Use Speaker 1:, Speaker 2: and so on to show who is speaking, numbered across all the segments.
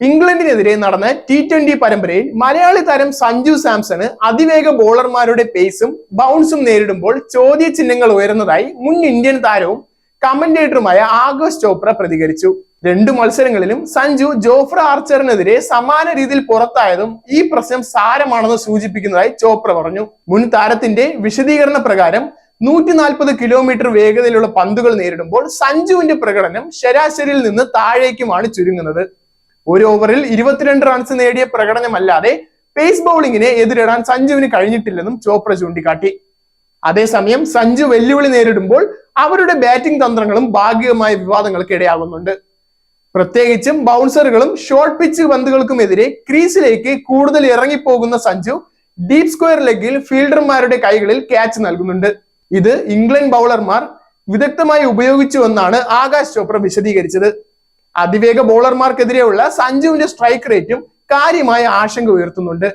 Speaker 1: ഇംഗ്ലണ്ടിനെതിരെ നടന്ന T twenty പരമ്പരയിൽ മലയാളി താരം സഞ്ജു സാംസണ് അതിവേഗ ബോളർമാരുടെ പേസും ബൗൺസും നേരിടുമ്പോൾ ചോദ്യചിഹ്നങ്ങൾ ഉയർന്നതായി മുൻ ഇന്ത്യൻ താരവും കമന്റേറ്ററുമായ ആഗോസ് ചോപ്ര പ്രതികരിച്ചു. രണ്ടു മത്സരങ്ങളിലും സഞ്ജു ജോഫ്ര ആർച്ചറിനെതിരെ സമാന രീതിയിൽ പുറത്തായതും ഈ പ്രശ്നം സാരമാണെന്ന് സൂചിപ്പിക്കുന്നതായി ചോപ്ര പറഞ്ഞു. മുൻ താരത്തിന്റെ വിശദീകരണ പ്രകാരം നൂറ്റി നാൽപ്പത് കിലോമീറ്റർ വേഗതയിലുള്ള പന്തുകൾ നേരിടുമ്പോൾ സഞ്ജുവിന്റെ പ്രകടനം ശരാശരിയിൽ നിന്ന് താഴേക്കുമാണ് ചുരുങ്ങുന്നത്. ഒരു ഓവറിൽ ഇരുപത്തിരണ്ട് റൺസ് നേടിയ പ്രകടനമല്ലാതെ പേസ് ബൗളിങ്ങിനെ എതിരിടാൻ സഞ്ജുവിന് കഴിഞ്ഞിട്ടില്ലെന്നും ചോപ്ര ചൂണ്ടിക്കാട്ടി. അതേസമയം സഞ്ജു വെല്ലുവിളി നേരിടുമ്പോൾ അവരുടെ ബാറ്റിംഗ് തന്ത്രങ്ങളും ഭാഗികമായ വിവാദങ്ങൾക്ക് ഇടയാകുന്നുണ്ട്. പ്രത്യേകിച്ചും ബൗൺസറുകളും ഷോർട്ട് പിച്ച് പന്തുകൾക്കുമെതിരെ ക്രീസിലേക്ക് കൂടുതൽ ഇറങ്ങിപ്പോകുന്ന സഞ്ജു ഡീപ് സ്ക്വയർ ലെഗിൽ ഫീൽഡർമാരുടെ കൈകളിൽ ക്യാച്ച് നൽകുന്നുണ്ട്. ഇത് ഇംഗ്ലണ്ട് ബൗളർമാർ വിദഗ്ധമായി ഉപയോഗിച്ചുവെന്നാണ് ആകാശ് ചോപ്ര വിശദീകരിച്ചത്. അതിവേഗ ബോളർമാർക്കെതിരെയുള്ള സഞ്ജുവിന്റെ സ്ട്രൈക്ക് റേറ്റും കാര്യമായ ആശങ്ക ഉയർത്തുന്നുണ്ട്.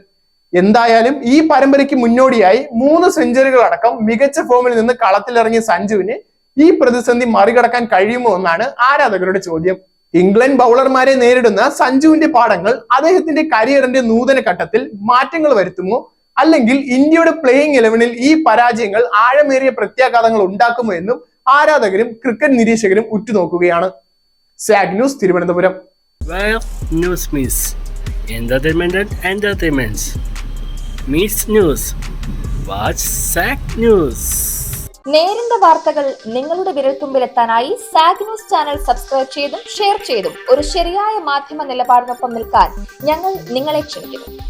Speaker 1: എന്തായാലും ഈ പരമ്പരയ്ക്ക് മുന്നോടിയായി മൂന്ന് സെഞ്ചുറികൾ അടക്കം മികച്ച ഫോമിൽ നിന്ന് കളത്തിലിറങ്ങിയ സഞ്ജുവിന് ഈ പ്രതിസന്ധി മറികടക്കാൻ കഴിയുമോ എന്നാണ് ആരാധകരുടെ ചോദ്യം. ഇംഗ്ലണ്ട് ബൗളർമാരെ നേരിടുന്ന സഞ്ജുവിന്റെ പാഠങ്ങൾ അദ്ദേഹത്തിന്റെ കരിയറിന്റെ നൂതന ഘട്ടത്തിൽ മാറ്റങ്ങൾ വരുത്തുമോ? അല്ലെങ്കിൽ ഇന്ത്യയുടെ പ്ലേയിങ് ഇലവനിൽ ഈ പരാജയങ്ങൾ ആഴമേറിയ പ്രത്യാഘാതങ്ങൾ ഉണ്ടാക്കുമോ എന്നും ആരാധകരും ക്രിക്കറ്റ് നിരീക്ഷകരും ഉറ്റുനോക്കുകയാണ്. SAC news Thiruvananthapuram
Speaker 2: news news means entertainment and news Meets news. Watch SAC News.
Speaker 3: നേരിന്റെ വാർത്തകൾ നിങ്ങളുടെ വിരൽത്തുമ്പിലെത്താനായി സാഗ് ന്യൂസ് ചാനൽ സബ്സ്ക്രൈബ് ചെയ്തും ഷെയർ ചെയ്തും ഒരു ശരിയായ മാധ്യമ നിലപാടിനൊപ്പം നിൽക്കാൻ ഞങ്ങൾ നിങ്ങളെ ക്ഷണിക്കുന്നു